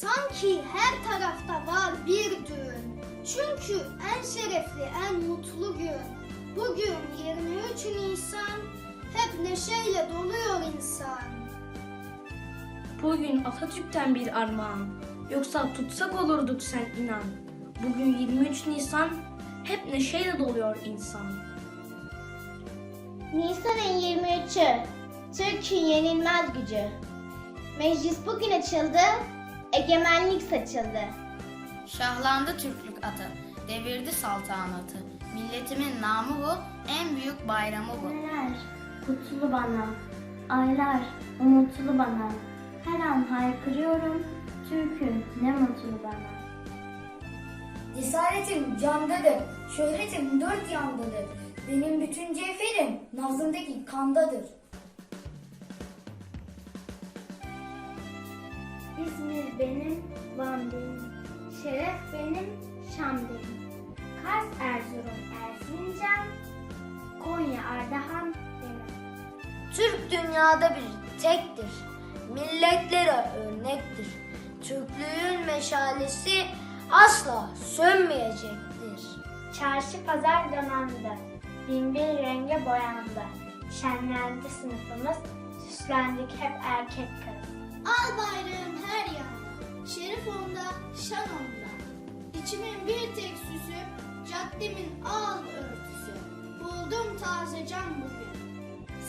Sanki her tarafta var bir düğün. Çünkü en şerefli, en mutlu gün. Bugün 23 Nisan, hep neşeyle doluyor insan. Bugün Atatürk'ten bir armağan. Yoksa tutsak olurduk sen inan. Bugün 23 Nisan hep neşeyle doluyor insan. Nisan ayın 23'ü. Türk'ün yenilmez gücü. Meclis bugün açıldı. Egemenlik saçıldı. Şahlandı Türklük atı, devirdi saltanatı. Milletimin namı bu, en büyük bayramı bu. Neler kutlu bana, aylar umutlu bana. Her an haykırıyorum, Türk'üm ne mutlu bana. Cesaretim candadır, şöhretim dört yandadır. Benim bütün cevherim nazımdaki kandadır. İzmir benim, Van benim. Şeref benim, Şam benim. Kars, Erzurum, Erzincan. Konya, Ardahan benim. Türk dünyada bir tektir. Milletlere örnektir. Türklüğün meşalesi asla sönmeyecektir. Çarşı pazar donandı. Bin bir renge boyandı. Şenlendi sınıfımız. Süslendik hep erkek kız. Al bayrağım her yanda, şerif onda, şan onda. İçimin bir tek süsü, caddemin al örtüsü. Buldum taze can bugün.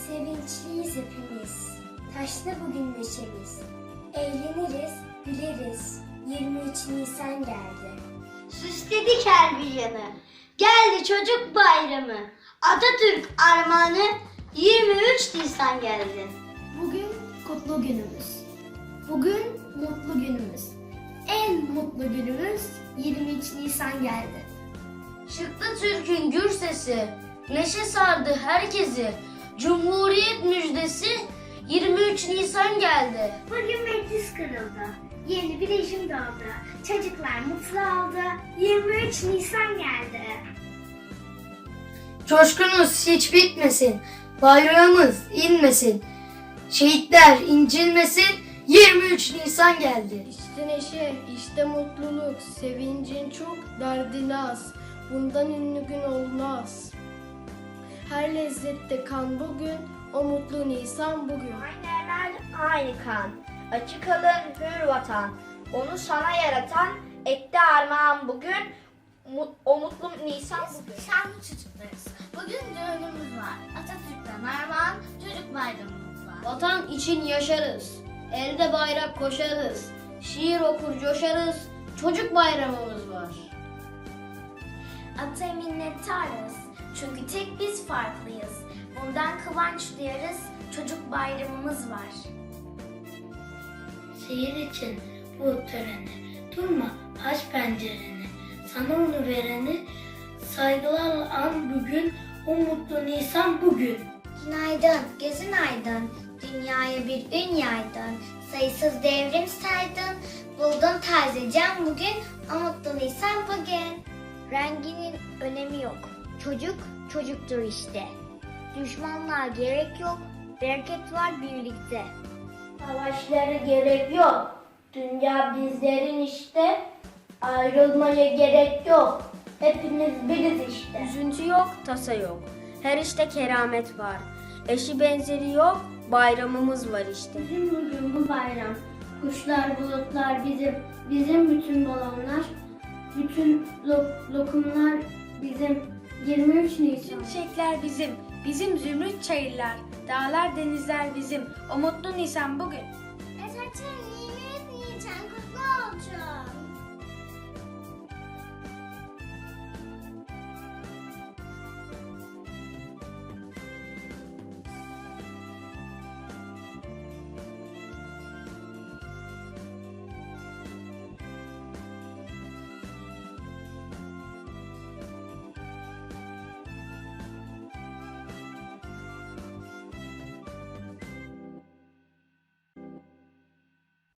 Sevinçliyiz hepimiz. Taşlı bugün neşemiz. Eğleniriz, güleriz. 23 Nisan geldi. Süsledik her bir yanı. Geldi çocuk bayramı. Atatürk armağanı 23 Nisan geldi. Bugün kutlu günümüz. Bugün mutlu günümüz. En mutlu günümüz 23 Nisan geldi. Çıktı Türk'ün gür sesi, neşe sardı herkesi. Cumhuriyet müjdesi 23 Nisan geldi. Bugün meclis kırıldı. Yeni bir rejim doğdu. Çocuklar mutlu oldu. 23 Nisan geldi. Coşkunuz hiç bitmesin. Bayrağımız inmesin. Şehitler incilmesin. 23 Nisan geldi. İşte neşe, işte mutluluk, sevincin çok, derdin az. Bundan ünlü gün olmaz. Her lezzette kan bugün, o mutlu Nisan bugün. Aynı emel, aynı kan. Açık alın hür vatan. Onu sana yaratan etti armağan bugün. O mutlu Nisan bugün. Şanlı çocuklarız. Bugün düğünümüz var. Atatürk'ten armağan, çocuk bayramımız var. Vatan için yaşarız, elde bayrak koşarız. Şiir okur coşarız, çocuk bayramımız var. Ata minnettarız. Çünkü tek biz farklıyız. Bundan kıvanç duyarız. Çocuk bayramımız var. Seyir için bu töreni. Durma aç pencereni. Sana onu vereni saygılarla an bugün. O mutlu Nisan bugün. Günaydın, gözün aydın. Dünyaya bir ün yaydın. Sayısız devrim saydın. Buldun taze can bugün. O mutlu Nisan bugün. Renginin önemi yok. Çocuk, çocuktur işte. Düşmanlığa gerek yok. Bereket var birlikte. Savaşlara gerek yok. Dünya bizlerin işte. Ayrılmaya gerek yok. Hepimiz biriz işte. Üzüntü yok, tasa yok. Her işte keramet var. Eşi benzeri yok, bayramımız var işte. Bizim bugün bu bayram. Kuşlar, bulutlar bizim, bizim bütün balonlar, bütün lo- lokumlar bizim 23 Nisan. Çiçekler bizim, bizim zümrüt çayırlar. Dağlar denizler bizim. O mutlu Nisan bugün.